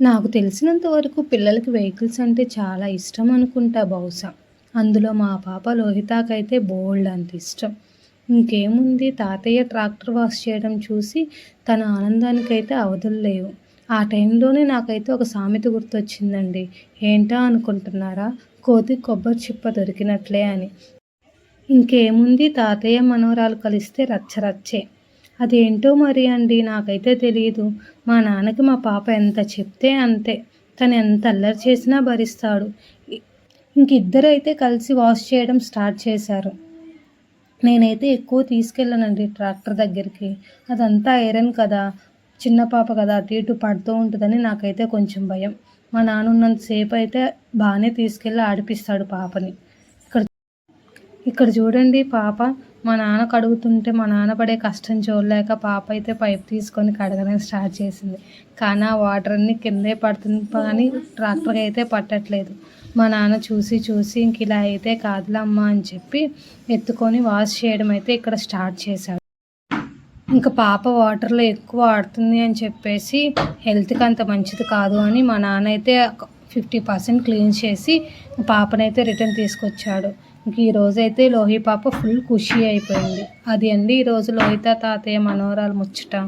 నాకు తెలిసినంత వరకు పిల్లలకి వెహికల్స్ అంటే చాలా ఇష్టం అనుకుంటా బహుశా. అందులో మా పాప లోహితాకైతే బోల్డ్ అంత ఇష్టం. ఇంకేముంది? తాతయ్య ట్రాక్టర్ వాష్ చేయడం చూసి తన ఆనందానికైతే అవధులు లేవు. ఆ టైంలోనే నాకైతే ఒక సామెత గుర్తొచ్చిందండి. ఏంటా అనుకుంటున్నారా? కోతి కొబ్బరి చిప్ప దొరికినట్లే అని. ఇంకేముంది? తాతయ్య మనవరాలు కలిస్తే రచ్చరచ్చే. అదేంటో మరి అండి నాకైతే తెలియదు మా నాన్నకి మా పాప ఎంత చెప్తే అంతే. తను ఎంత అల్లరి చేసినా భరిస్తాడు. ఇంక ఇద్దరు అయితే కలిసి వాష్ చేయడం స్టార్ట్ చేశారు. నేనైతే ఎక్కువ తీసుకెళ్ళనండి ట్రాక్టర్ దగ్గరికి. అదంతా ఐరన్ కదా చిన్న పాప కదా అటు ఇటు పడుతూ ఉంటుందని నాకైతే కొంచెం భయం. మా నాన్న ఉన్నంతసేపు అయితే బాగానే తీసుకెళ్ళి ఆడిపిస్తాడు పాపని. ఇక్కడ ఇక్కడ చూడండి పాప మా నాన్న కడుగుతుంటే మా నాన్న పడే కష్టం చూడలేక పాప అయితే పైప్ తీసుకొని కడగడం స్టార్ట్ చేసింది. కానీ ఆ వాటర్ అన్ని కిందే పడుతుంది కానీ ట్రాక్టర్కి అయితే పట్టట్లేదు. మా నాన్న చూసి చూసి ఇంక ఇలా అయితే కాదులమ్మా అని చెప్పి ఎత్తుకొని వాష్ చేయడం అయితే ఇక్కడ స్టార్ట్ చేశాడు. ఇంకా పాప వాటర్లో ఎక్కువ ఆడుతుంది అని చెప్పేసి హెల్త్కి అంత మంచిది కాదు అని మా నాన్న అయితే ఫిఫ్టీ పర్సెంట్ క్లీన్ చేసి పాపనైతే రిటర్న్ తీసుకొచ్చాడు. ఇంక ఈ రోజైతే లోహి పాప ఫుల్ ఖుషి అయిపోయింది. అది అండి ఈరోజు లోహిత తాతయ్య మనోరాలు ముచ్చట.